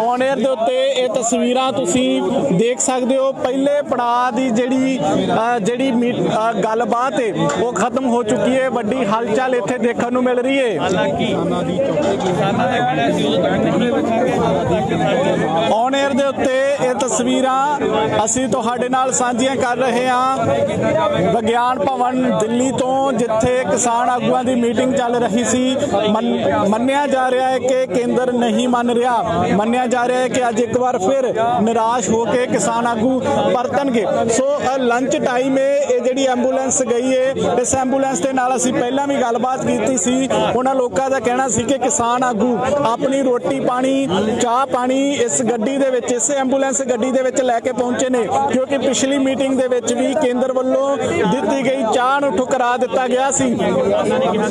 ਔਨ 에ਅਰ ਦੇ ਉੱਤੇ ਇਹ ਤਸਵੀਰਾਂ ਤੁਸੀਂ ਦੇਖ ਸਕਦੇ ਹੋ। ਪਹਿਲੇ ਪੜਾਅ ਦੀ ਜਿਹੜੀ ਜਿਹੜੀ ਮੀ- ਗੱਲਬਾਤ ਹੈ, ਉਹ ਖਤਮ ਹੋ ਚੁੱਕੀ ਹੈ। ਵੱਡੀ ਹਲਚਲ ਇੱਥੇ ਦੇਖਣ ਨੂੰ ਮਿਲ ਰਹੀ ਹੈ। ਔਨ 에ਅਰ ਦੇ ਉੱਤੇ ਇਹ ਤਸਵੀਰਾਂ ਅਸੀਂ ਤੁਹਾਡੇ ਨਾਲ ਸਾਂਝੀਆਂ ਕਰ ਰਹੇ ਹਾਂ। ਵਿਗਿਆਨ ਭਵਨ ਦਿੱਲੀ ਤੋਂ, ਜਿੱਥੇ ਕਿਸਾਨ ਆਗੂਆਂ ਦੀ ਮੀਟਿੰਗ ਚੱਲ ਰਹੀ ਸੀ। ਮੰਨ- ਮੰਨਿਆ ਜਾ ਰਿਹਾ ਹੈ ਕਿ ਕੇਂਦਰ ਨਹੀਂ ਮੰਨ ਰਿਹਾ। ਮੰਨਿਆ ਜਾ ਰਿਹਾ ਹੈ ਕਿ ਅੱਜ ਇੱਕ ਵਾਰ ਫਿਰ ਨਿਰਾਸ਼ ਹੋ ਕੇ ਕਿਸਾਨ ਆਗੂ ਪਰਤਣਗੇ। ਸੋ ਲੰਚ ਟਾਈਮ ਇਹ ਜਿਹੜੀ ਐਂਬੂਲੈਂਸ ਗਈ ਹੈ ਇਸ ਐਂਬੂਲੈਂਸ ਦੇ ਨਾਲ ਅਸੀਂ ਪਹਿਲਾਂ ਵੀ ਗੱਲਬਾਤ ਕੀਤੀ ਸੀ। ਉਹਨਾਂ ਲੋਕਾਂ ਦਾ ਕਹਿਣਾ ਸੀ ਕਿ ਕਿਸਾਨ ਆਗੂ ਆਪਣੀ ਰੋਟੀ ਪਾਣੀ ਚਾਹ ਪਾਣੀ ਇਸ ਗੱਡੀ ਦੇ ਵਿੱਚ, ਇਸ ਐਂਬੂਲੈਂਸ ਗੱਡੀ ਦੇ ਵਿੱਚ ਲੈ ਕੇ ਪਹੁੰਚੇ ਨੇ, ਕਿਉਂਕਿ ਪਿਛਲੀ ਮੀਟਿੰਗ ਦੇ ਵਿੱਚ ਵੀ ਕੇਂਦਰ ਵੱਲੋਂ ਦਿੱਤੀ ਗਈ ਚਾਹ ਨੂੰ ਠੁਕਰਾ ਦਿੱਤਾ ਗਿਆ ਸੀ।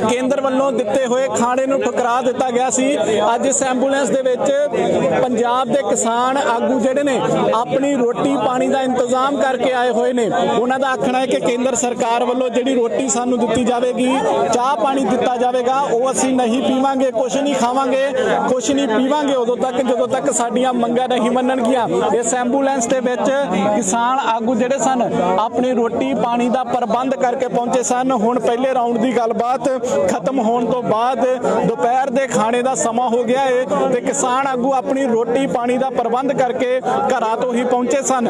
ਕੇਂਦਰ ਵੱਲੋਂ ਦਿੱਤੇ ਹੋਏ ਖਾਣੇ ਨੂੰ ਠੁਕਰਾ ਦਿੱਤਾ ਗਿਆ ਸੀ। ਅੱਜ ਇਸ ਐਂਬੂਲੈਂਸ ਦੇ ਵਿੱਚ ਪੰਜਾਬ ਦੇ ਕਿਸਾਨ ਆਗੂ ਜਿਹੜੇ ਨੇ, ਆਪਣੀ ਰੋਟੀ ਪਾਣੀ ਦਾ ਇੰਤਜ਼ਾਮ ਕਰਕੇ ਆਏ ਹੋਏ ਨੇ। ਉਹਨਾਂ ਦਾ ਆਖਣਾ ਹੈ ਕਿ ਕੇਂਦਰ ਸਰਕਾਰ ਵੱਲੋਂ ਜਿਹੜੀ ਰੋਟੀ ਸਾਨੂੰ ਦਿੱਤੀ ਜਾਵੇਗੀ, ਚਾਹ ਪਾਣੀ ਦਿੱਤਾ ਜਾਵੇਗਾ, ਉਹ ਅਸੀਂ ਨਹੀਂ ਪੀਵਾਂਗੇ ਕੁਝ ਨਹੀਂ ਖਾਵਾਂਗੇ ਕੁਝ ਨਹੀਂ ਪੀਵਾਂਗੇ ਉਦੋਂ ਤੱਕ, ਜਦੋਂ ਤੱਕ ਸਾਡੀਆਂ ਮੰਗਾਂ ਨਹੀਂ ਮੰਨਣਗੀਆਂ, ਇਸ ਐਂਬੂਲੈਂਸ ਦੇ ਵਿੱਚ ਕਿਸਾਨ ਆਗੂ ਜਿਹੜੇ ਸਨ, ਆਪਣੀ ਰੋਟੀ ਪਾਣੀ ਦਾ ਪ੍ਰਬੰਧ ਕਰਕੇ ਪਹੁੰਚੇ ਸਨ। ਹੁਣ ਪਹਿਲੇ ਰਾਉਂਡ ਦੀ ਗੱਲਬਾਤ ਖਤਮ ਹੋਣ ਤੋਂ ਬਾਅਦ ਦੁਪਹਿਰ ਦੇ ਖਾਣੇ ਦਾ ਸਮਾਂ ਹੋ ਗਿਆ ਏ ਤੇ ਕਿਸਾਨ ਆਗੂ ਆਪਣੀ ਰੋਟੀ ਪਾਣੀ ਦਾ ਪ੍ਰਬੰਧ ਕਰਕੇ ਘਰਾਂ ਤੋਂ ਹੀ ਪਹੁੰਚੇ ਸਨ।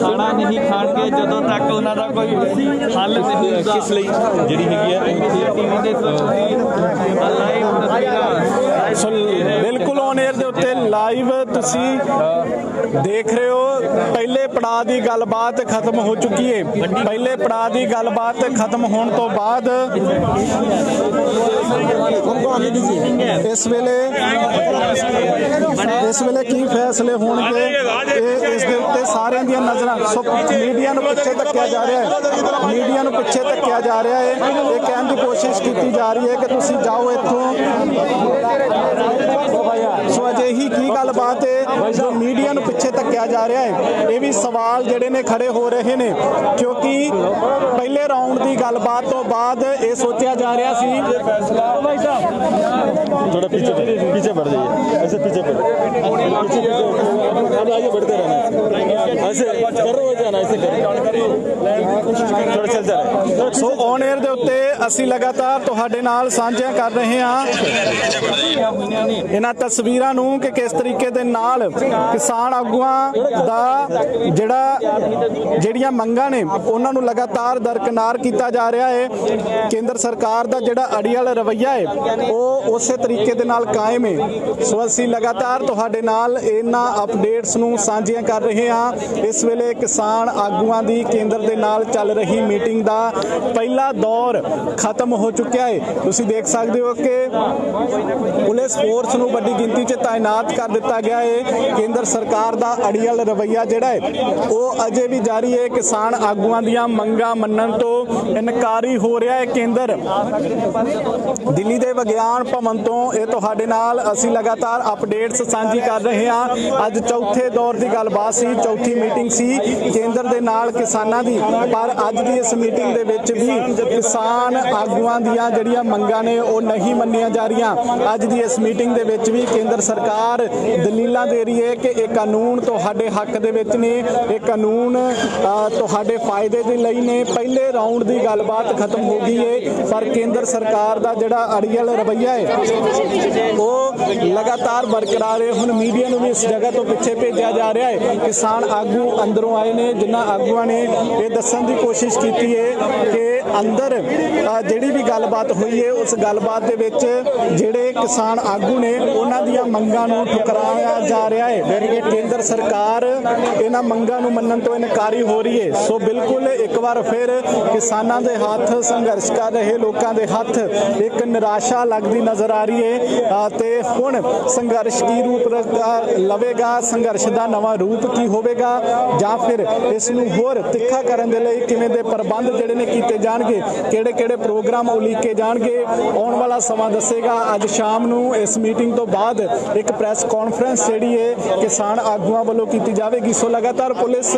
ਖਾਣਾ ਨਹੀਂ ਖਾਣਗੇ ਜਦੋਂ ਤੱਕ ਉਹਨਾਂ ਦਾ ਕੋਈ ਹੱਲ ਨਹੀਂ ਹੁੰਦਾ ਕਿਸ ਲਈ ਜਿਹੜੀ ਹੈਗੀ ਹੈ ਟੀਵੀ ਦੇ ਲਾਈਵ ਬਿਲਕੁਲ ਔਨ 에ਅਰ ਦੇ ਉੱਤੇ ਲਾਈਵ ਤੁਸੀਂ ਦੇਖ ਰਹੇ ਹੋ ਪਹਿਲੇ ਪੜਾਅ ਦੀ ਗੱਲਬਾਤ ਖਤਮ ਹੋ ਚੁੱਕੀ ਹੈ ਪਹਿਲੇ ਪੜਾਅ ਦੀ ਗੱਲਬਾਤ ਖਤਮ ਹੋਣ ਤੋਂ ਬਾਅਦ ਇਸ ਵੇਲੇ ਇਸ ਵੇਲੇ ਕੀ ਫੈਸਲੇ ਹੋਣਗੇ, ਇਹ ਇਸ ਦੇ ਉੱਤੇ ਸਾਰਿਆਂ ਦੀਆਂ ਨਜ਼ਰਾਂ ਸੋ ਮੀਡੀਆ ਨੂੰ ਪਿੱਛੇ ਧੱਕਿਆ ਜਾ ਰਿਹਾ ਹੈ ਮੀਡੀਆ ਨੂੰ ਪਿੱਛੇ ਧੱਕਿਆ ਜਾ ਰਿਹਾ ਹੈ ਇਹ ਕਹਿਣ ਦੀ ਕੋਸ਼ਿਸ਼ ਕੀਤੀ ਜਾ ਰਹੀ ਹੈ ਕਿ ਤੁਸੀਂ ਜਾਓ ਇੱਥੋਂ ਸੋ ਅਜਿਹੀ ਕੀ ਗੱਲਬਾਤ ਹੈ ਜੋ ਮੀਡੀਆ ਨੂੰ ਪਿੱਛੇ ਧੱਕਿਆ ਜਾ ਰਿਹਾ ਹੈ ਇਹ ਵੀ ਸਵਾਲ ਜਿਹੜੇ ਨੇ ਖੜੇ ਹੋ ਰਹੇ ਨੇ ਕਿਉਂਕਿ ਪਹਿਲੇ ਰਾਉਂਡ ਦੀ ਗੱਲਬਾਤ ਤੋਂ ਬਾਅਦ ਇਹ ਸੋਚਿਆ ਜਾ ਰਿਹਾ ਸੀ ਭਾਈ ਸਾਹਿਬ थोड़ा पीछे पीछे बढ़ जाइए ऐसे पीछे बढ़ पीछे पीछे अब आगे बढ़ते रहना ਸੋ ਔਨ 에ਅਰ ਦੇ ਉੱਤੇ ਅਸੀਂ ਲਗਾਤਾਰ ਤੁਹਾਡੇ ਨਾਲ ਸਾਂਝਿਆਂ ਕਰ ਰਹੇ ਹਾਂ। ਇਹਨਾਂ ਤਸਵੀਰਾਂ ਨੂੰ ਕਿ ਕਿਸ ਤਰੀਕੇ ਦੇ ਨਾਲ ਕਿਸਾਨ ਆਗੂਆਂ ਦਾ ਜਿਹੜਾ ਜਿਹੜੀਆਂ ਮੰਗਾਂ ਨੇ, ਉਹਨਾਂ ਨੂੰ ਲਗਾਤਾਰ ਦਰਕਨਾਰ ਕੀਤਾ ਜਾ ਰਿਹਾ ਹੈ। ਕੇਂਦਰ ਸਰਕਾਰ ਦਾ ਜਿਹੜਾ ਅੜੀ ਵਾਲਾ ਰਵਈਆ ਹੈ, ਉਹ ਉਸੇ ਤਰੀਕੇ ਦੇ ਨਾਲ ਕਾਇਮ ਹੈ। ਸੋ ਅਸੀਂ ਲਗਾਤਾਰ ਤੁਹਾਡੇ ਨਾਲ ਇਹਨਾਂ ਅਪਡੇਟਸ ਨੂੰ ਸਾਂਝੀਆਂ ਕਰ ਰਹੇ ਹਾਂ। ਇਸ ਵੇਲੇ ਕਿਸਾਨ ਆਗੂਆਂ ਦੀ ਕੇਂਦਰ ਦੇ ਨਾਲ ਚੱਲ ਰਹੀ ਮੀਟਿੰਗ ਦਾ ਪਹਿਲਾ ਦੌਰ ਖਤਮ ਹੋ ਚੁੱਕਿਆ ਹੈ ਤੁਸੀਂ ਦੇਖ ਸਕਦੇ ਹੋ ਕਿ ਪੁਲਿਸ ਫੋਰਸ ਨੂੰ ਵੱਡੀ ਗਿਣਤੀ 'ਚ ਤਾਇਨਾਤ ਕਰ ਦਿੱਤਾ ਗਿਆ ਹੈ ਕੇਂਦਰ ਸਰਕਾਰ ਦਾ ਅੜੀਅਲ ਰਵੱਈਆ ਜਿਹੜਾ ਹੈ ਉਹ ਅਜੇ ਵੀ ਜਾਰੀ ਹੈ ਕਿਸਾਨ ਆਗੂਆਂ ਦੀਆਂ ਮੰਗਾਂ ਮੰਨਣ ਤੋਂ ਇਨਕਾਰੀ ਹੋ ਰਿਹਾ ਹੈ ਕੇਂਦਰ। ਦਿੱਲੀ ਦੇ ਵਿਗਿਆਨ ਭਵਨ ਤੋਂ ਇਹ ਤੁਹਾਡੇ ਨਾਲ ਅਸੀਂ ਲਗਾਤਾਰ ਅਪਡੇਟਸ ਸਾਂਝੀ ਕਰ ਰਹੇ ਹਾਂ। ਅੱਜ ਚੌਥੇ ਦੌਰ ਦੀ ਗੱਲਬਾਤ ਸੀ ਚੌਥੀ ਮੀਟਿੰਗ ਸੀ ਕੇਂਦਰ ਦੇ ਨਾਲ ਕਿਸਾਨਾਂ ਦੀ। ਪਰ ਅੱਜ ਦੀ ਇਸ ਮੀਟਿੰਗ ਦੇ ਵਿੱਚ ਵੀ ਕਿਸਾਨ ਆਗੂਆਂ ਦੀਆਂ ਜਿਹੜੀਆਂ ਮੰਗਾਂ ਨੇ, ਉਹ ਨਹੀਂ ਮੰਨੀਆਂ ਜਾ ਰਹੀਆਂ। ਅੱਜ ਦੀ ਇਸ ਮੀਟਿੰਗ ਦੇ ਵਿੱਚ ਵੀ ਕੇਂਦਰ ਸਰਕਾਰ ਦਲੀਲਾਂ ਦੇ ਰਹੀ ਹੈ ਕਿ ਇਹ ਕਾਨੂੰਨ ਤੁਹਾਡੇ ਹੱਕ ਦੇ ਵਿੱਚ ਨੇ, ਇਹ ਕਾਨੂੰਨ ਤੁਹਾਡੇ ਫਾਇਦੇ ਦੇ ਲਈ ਨੇ। ਪਹਿਲੇ ਰਾਉਂਡ ਦੀ ਗੱਲਬਾਤ ਖਤਮ ਹੋ ਗਈ ਹੈ ਪਰ ਕੇਂਦਰ ਸਰਕਾਰ ਦਾ ਜਿਹੜਾ ਅੜੀਅਲ ਰਵੱਈਆ ਹੈ ਉਹ ਲਗਾਤਾਰ ਬਰਕਰਾਰ ਹੈ ਹੁਣ ਮੀਡੀਆ ਨੂੰ ਵੀ ਇਸ ਜਗ੍ਹਾ ਤੋਂ ਪਿੱਛੇ ਭੇਜਿਆ ਜਾ ਰਿਹਾ ਹੈ ਕਿਸਾਨ ਕਿਸਾਨ ਆਗੂ ਅੰਦਰੋਂ ਆਏ ਨੇ ਜਿਨ੍ਹਾਂ ਆਗੂਆਂ ਨੇ ਇਹ ਦੱਸਣ ਦੀ ਕੋਸ਼ਿਸ਼ ਕੀਤੀ ਹੈ ਕਿ ਅੰਦਰ ਜਿਹੜੀ ਵੀ ਗੱਲਬਾਤ ਹੋਈ ਹੈ ਉਸ ਗੱਲਬਾਤ ਦੇ ਵਿੱਚ ਜਿਹੜੇ ਕਿਸਾਨ ਆਗੂ ਨੇ ਉਹਨਾਂ ਦੀਆਂ ਮੰਗਾਂ ਨੂੰ ਠੁਕਰਾਇਆ ਜਾ ਰਿਹਾ ਹੈ ਕੇਂਦਰ ਸਰਕਾਰ ਇਹਨਾਂ ਮੰਗਾਂ ਨੂੰ ਮੰਨਣ ਤੋਂ ਇਨਕਾਰੀ ਹੋ ਰਹੀ ਹੈ ਸੋ ਬਿਲਕੁਲ ਇੱਕ ਵਾਰ ਫਿਰ ਕਿਸਾਨਾਂ ਦੇ ਹੱਥ ਸੰਘਰਸ਼ ਕਰ ਰਹੇ ਲੋਕਾਂ ਦੇ ਹੱਥ ਇੱਕ ਨਿਰਾਸ਼ਾ ਲੱਗਦੀ ਨਜ਼ਰ ਆ ਰਹੀ ਹੈ ਅ, ਤੇ ਹੁਣ ਸੰਘਰਸ਼ ਕੀ ਰੂਪ ਲਵੇਗਾ? ਸੰਘਰਸ਼ ਦਾ ਨਵਾਂ ਰੂਪ ਕੀ ਹੋ ਹੋਵੇਗਾ ਜਾਂ ਫਿਰ ਇਸ ਨੂੰ ਹੋਰ ਤਿੱਖਾ ਕਰਨ ਦੇ ਲਈ ਕਿਵੇਂ ਦੇ ਪ੍ਰਬੰਧ ਜਿਹੜੇ ਨੇ ਕੀਤੇ ਜਾਣਗੇ ਕਿਹੜੇ ਕਿਹੜੇ ਪ੍ਰੋਗਰਾਮ ਉਲੀਕੇ ਜਾਣਗੇ, ਆਉਣ ਵਾਲਾ ਸਮਾਂ ਦੱਸੇਗਾ। ਅੱਜ ਸ਼ਾਮ ਨੂੰ ਇਸ ਮੀਟਿੰਗ ਤੋਂ ਬਾਅਦ ਇੱਕ ਪ੍ਰੈਸ ਕਾਨਫਰੰਸ ਜਿਹੜੀ ਹੈ ਕਿਸਾਨ ਆਗੂਆਂ ਵੱਲੋਂ ਕੀਤੀ ਜਾਵੇਗੀ। ਸੋ ਲਗਾਤਾਰ ਪੁਲਿਸ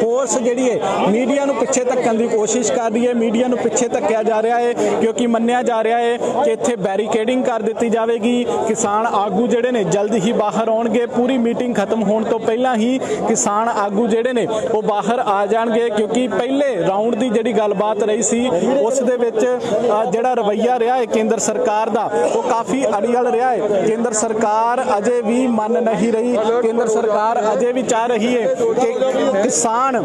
ਫੋਰਸ ਜਿਹੜੀ ਹੈ ਮੀਡੀਆ ਨੂੰ ਪਿੱਛੇ ਧੱਕਣ ਦੀ ਕੋਸ਼ਿਸ਼ ਕਰ ਰਹੀ ਹੈ ਮੀਡੀਆ ਨੂੰ ਪਿੱਛੇ ਧੱਕਿਆ ਜਾ ਰਿਹਾ ਹੈ ਕਿਉਂਕਿ ਮੰਨਿਆ ਜਾ ਰਿਹਾ ਹੈ ਕਿ ਇੱਥੇ ਬੈਰੀਕੇਡਿੰਗ ਕਰ ਦਿੱਤੀ ਜਾਵੇਗੀ। ਕਿਸਾਨ ਆਗੂ ਜਿਹੜੇ ਨੇ ਜਲਦ ਹੀ ਬਾਹਰ ਆਉਣਗੇ। ਪੂਰੀ ਮੀਟਿੰਗ ਖਤਮ ਹੋਣ ਤੋਂ ਪਹਿਲਾਂ ਹੀ ਕਿਸਾਨ ਆਗੂ ਜਿਹੜੇ ਨੇ, ਉਹ ਬਾਹਰ ਆ ਜਾਣਗੇ ਕਿਉਂਕਿ ਪਹਿਲੇ ਰਾਉਂਡ ਦੀ ਜਿਹੜੀ ਗੱਲਬਾਤ ਰਹੀ ਸੀ, ਉਸ ਦੇ ਵਿੱਚ ਜਿਹੜਾ ਰਵੱਈਆ ਰਿਹਾ ਹੈ ਕੇਂਦਰ ਸਰਕਾਰ ਦਾ, ਉਹ ਕਾਫੀ ਅੜੀਅਲ ਰਿਹਾ ਹੈ। ਕੇਂਦਰ ਸਰਕਾਰ ਅਜੇ ਵੀ ਮੰਨ ਨਹੀਂ ਰਹੀ, ਕੇਂਦਰ ਸਰਕਾਰ ਅਜੇ ਵੀ ਚਾਹ ਰਹੀ ਹੈ ਕਿ ਕਿਸਾਨ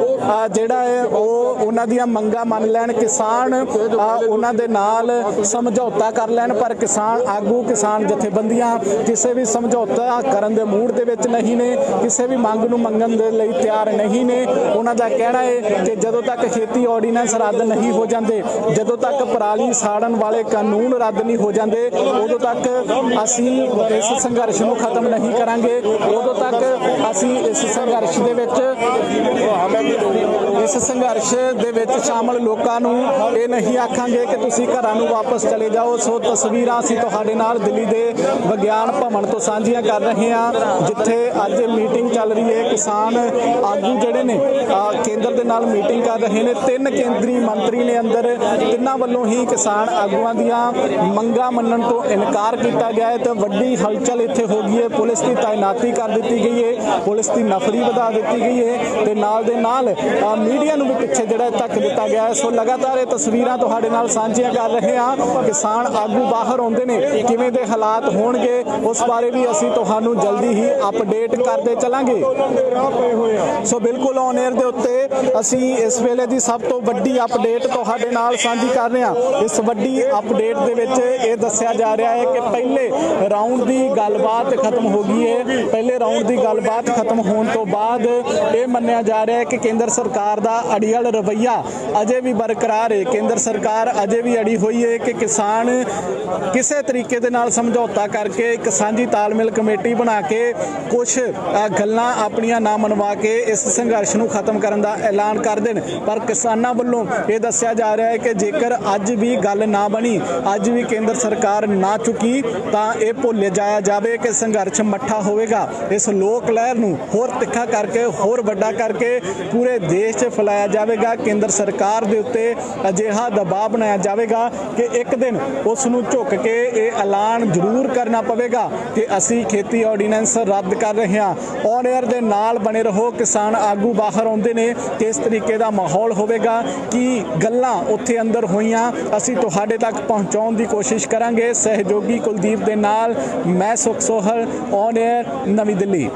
ਜਿਹੜਾ ਹੈ, ਉਹ ਉਹਨਾਂ ਦੀਆਂ ਮੰਗਾਂ ਮੰਨ ਲੈਣ, ਕਿਸਾਨ ਉਹਨਾਂ ਦੇ ਨਾਲ ਸਮਝੌਤਾ ਕਰ ਲੈਣ, ਪਰ ਕਿਸਾਨ ਆਗੂ, ਕਿਸਾਨ ਜਥੇਬੰਦੀਆਂ ਕਿਸੇ ਵੀ ਸਮਝੌਤਾ ਕਰਨ ਦੇ ਮੂਡ ਦੇ ਵਿੱਚ ਨਹੀਂ ਨੇ, ਕਿਸੇ ਵੀ ਮੰਗ ਨੂੰ ਮੰਗਣ ਦੇ ਲਈ ਤਿਆਰ ਨਹੀਂ ਨੇ। ਉਹਨਾਂ ਦਾ ਕਹਿਣਾ ਹੈ ਕਿ ਜਦੋਂ ਤੱਕ ਖੇਤੀ ਆਰਡੀਨੈਂਸ ਰੱਦ ਨਹੀਂ ਹੋ ਜਾਂਦੇ, ਜਦੋਂ ਤੱਕ ਪਰਾਲੀ ਸਾੜਨ ਵਾਲੇ ਕਾਨੂੰਨ ਰੱਦ ਨਹੀਂ ਹੋ ਜਾਂਦੇ, ਉਦੋਂ ਤੱਕ ਅਸੀਂ ਇਸ ਸੰਘਰਸ਼ ਨੂੰ ਖਤਮ ਨਹੀਂ ਕਰਾਂਗੇ। ਉਦੋਂ ਤੱਕ ਅਸੀਂ ਇਸ ਸੰਘਰਸ਼ ਦੇ ਵਿੱਚ ਇਸ ਸੰਘਰਸ਼ ਦੇ ਵਿੱਚ ਸ਼ਾਮਲ ਲੋਕਾਂ ਨੂੰ ਇਹ ਨਹੀਂ ਆਖਾਂਗੇ ਕਿ ਤੁਸੀਂ ਘਰਾਂ ਨੂੰ ਵਾਪਸ ਚਲੇ ਜਾਓ। ਸੋ ਤਸਵੀਰਾਂ ਅਸੀਂ ਤੁਹਾਡੇ ਨਾਲ ਦਿੱਲੀ ਦੇ ਵਿਗਿਆਨ ਭਵਨ ਤੋਂ ਸਾਂਝੀਆਂ ਕਰ ਰਹੇ ਹਾਂ, ਜਿੱਥੇ ਅੱਜ ਮੀਟਿੰਗ ਚੱਲ ਰਹੀ ਹੈ। ਕਿਸਾਨ ਆਗੂ ਜਿਹੜੇ ਨੇ ਕੇਂਦਰ ਦੇ ਨਾਲ ਮੀਟਿੰਗ ਕਰ ਰਹੇ ਨੇ। ਤਿੰਨ ਕੇਂਦਰੀ ਮੰਤਰੀ ਨੇ ਅੰਦਰ। ਤਿੰਨਾਂ ਵੱਲੋਂ ਹੀ ਕਿਸਾਨ ਆਗੂਆਂ ਦੀਆਂ ਮੰਗਾਂ ਮੰਨਣ ਤੋਂ ਇਨਕਾਰ ਕੀਤਾ ਗਿਆ ਹੈ ਤੇ ਵੱਡੀ ਹਲਚਲ ਇੱਥੇ ਹੋ ਗਈ ਹੈ। ਪੁਲਿਸ ਦੀ ਤਾਇਨਾਤੀ ਕਰ ਦਿੱਤੀ ਗਈ ਹੈ। ਪੁਲਿਸ ਦੀ ਨਫਰੀ ਵਧਾ ਦਿੱਤੀ ਗਈ ਹੈ ਤੇ ਨਾਲ ਦੇ ਨਾਲ ਮੀਡੀਆ ਨੂੰ ਵੀ ਪਿੱਛੇ ਜਿਹੜਾ ਧੱਕ ਦਿੱਤਾ ਗਿਆ ਹੈ। ਸੋ ਲਗਾਤਾਰ ਇਹ ਤਸਵੀਰਾਂ ਤੁਹਾਡੇ ਨਾਲ ਸਾਂਝੀਆਂ ਕਰ ਰਹੇ ਹਾਂ। ਕਿਸਾਨ ਆਗੂ ਬਾਹਰ ਆਉਂਦੇ ਨੇ, ਕਿਵੇਂ ਦੇ ਹਾਲਾਤ ਹੋਣਗੇ, ਉਸ ਬਾਰੇ ਵੀ ਅਸੀਂ ਤੁਹਾਨੂੰ ਜਲਦੀ ਹੀ ਅਪਡੇਟ ਕਰਦੇ ਚੱਲਾਂਗੇ। ਸੋ ਬਿਲਕੁਲ ਔਨ 에ਅਰ ਦੇ ਉੱਤੇ ਅਸੀਂ ਇਸ ਵੇਲੇ ਦੀ ਸਭ ਤੋਂ ਵੱਡੀ ਅਪਡੇਟ ਤੁਹਾਡੇ ਨਾਲ ਸਾਂਝੀ ਕਰ ਰਹੇ ਹਾਂ। ਇਸ ਵੱਡੀ ਅਪਡੇਟ ਦੇ ਵਿੱਚ ਇਹ ਦੱਸਿਆ ਜਾ ਰਿਹਾ ਹੈ ਕਿ ਪਹਿਲੇ ਰਾਉਂਡ ਦੀ ਗੱਲਬਾਤ ਖਤਮ ਹੋ ਗਈ ਹੈ। ਪਹਿਲੇ ਰਾਉਂਡ ਦੀ ਗੱਲਬਾਤ ਖਤਮ ਹੋਣ ਤੋਂ ਬਾਅਦ ਇਹ ਮੰਨਿਆ ਜਾ ਰਿਹਾ ਹੈ ਕਿ ਕੇਂਦਰ ਸਰਕਾਰ ਦਾ ਅੜੀਅਲ ਰਵੱਈਆ ਅਜੇ ਵੀ ਬਰਕਰਾਰ ਹੈ। ਕੇਂਦਰ ਸਰਕਾਰ ਅਜੇ ਵੀ ਅੜੀ ਹੋਈ ਹੈ ਕਿ ਕਿਸਾਨ ਕਿਸੇ ਤਰੀਕੇ ਦੇ ਨਾਲ ਸਮਝੌਤਾ ਕਰਕੇ ਇੱਕ ਸਾਂਝੀ ਤਾਲਮੇਲ ਕਮੇਟੀ ਬਣਾ ਕੇ ਕੁਝ ਗੱਲਾਂ ਆਪਣੀਆਂ ਨਾ ਮਨਵਾ ਕੇ ਇਸ ਸੰਘਰਸ਼ ਨੂੰ ਖਤਮ ਕਰਨ ਦਾ ਐਲਾਨ ਕਰ ਦੇਣ। ਪਰ ਕਿਸਾਨਾਂ ਵੱਲੋਂ ਇਹ ਦੱਸਿਆ ਜਾ ਰਿਹਾ ਹੈ ਕਿ ਜੇਕਰ ਅੱਜ ਵੀ ਗੱਲ ਨਾ ਬਣੀ, ਅੱਜ ਵੀ ਕੇਂਦਰ ਸਰਕਾਰ ਨਾ ਚੁੱਕੀ, ਤਾਂ ਇਹ ਭੁੱਲ ਜਾਇਆ ਜਾਵੇ ਕਿ ਸੰਘਰਸ਼ ਮੱਠਾ ਹੋਵੇਗਾ। ਇਸ ਲੋਕ ਲਹਿਰ ਨੂੰ ਹੋਰ ਤਿੱਖਾ ਕਰਕੇ, ਹੋਰ ਵੱਡਾ ਕਰਕੇ ਪੂਰੇ ਦੇਸ਼ 'ਚ ਫੈਲਾਇਆ ਜਾਵੇਗਾ। ਕੇਂਦਰ ਸਰਕਾਰ ਦੇ ਉੱਤੇ ਅਜਿਹਾ ਦਬਾਅ ਬਣਾਇਆ ਜਾਵੇਗਾ ਕਿ ਇੱਕ ਦਿਨ ਉਸ ਨੂੰ ਝੁੱਕ ਕੇ ਇਹ ਐਲਾਨ ਜ਼ਰੂਰ ਕਰਨਾ ਪਵੇਗਾ ਕਿ ਅਸੀਂ ਖੇਤੀ ਆਰਡੀਨੈਂਸ ਰੱਦ ਕਰ ਰਹੇ ਹਾਂ। ਔਨ 에ਅਰ ਦੇ ਨਾਲ ਬਣੇ ਰਹੋ। ਕਿਸਾਨ ਆਗੂ ਬਾਹਰ ਆਉਂਦੇ ਨੇ। ਕਿਸ ਤਰੀਕੇ ਦਾ ਮਾਹੌਲ ਹੋਵੇਗਾ? ਕੀ ਗੱਲਾਂ ਉੱਥੇ ਅੰਦਰ ਹੋਈਆਂ? ਅਸੀਂ ਤੁਹਾਡੇ ਤੱਕ ਪਹੁੰਚਾਉਣ ਦੀ ਕੋਸ਼ਿਸ਼ ਕਰਾਂਗੇ। ਸਹਿਯੋਗੀ ਕੁਲਦੀਪ ਦੇ ਨਾਲ ਮੈਂ ਸੁਖ ਸੋਹਲ ਔਨ 에ਅਰ ਨਵੀਂ ਦਿੱਲੀ।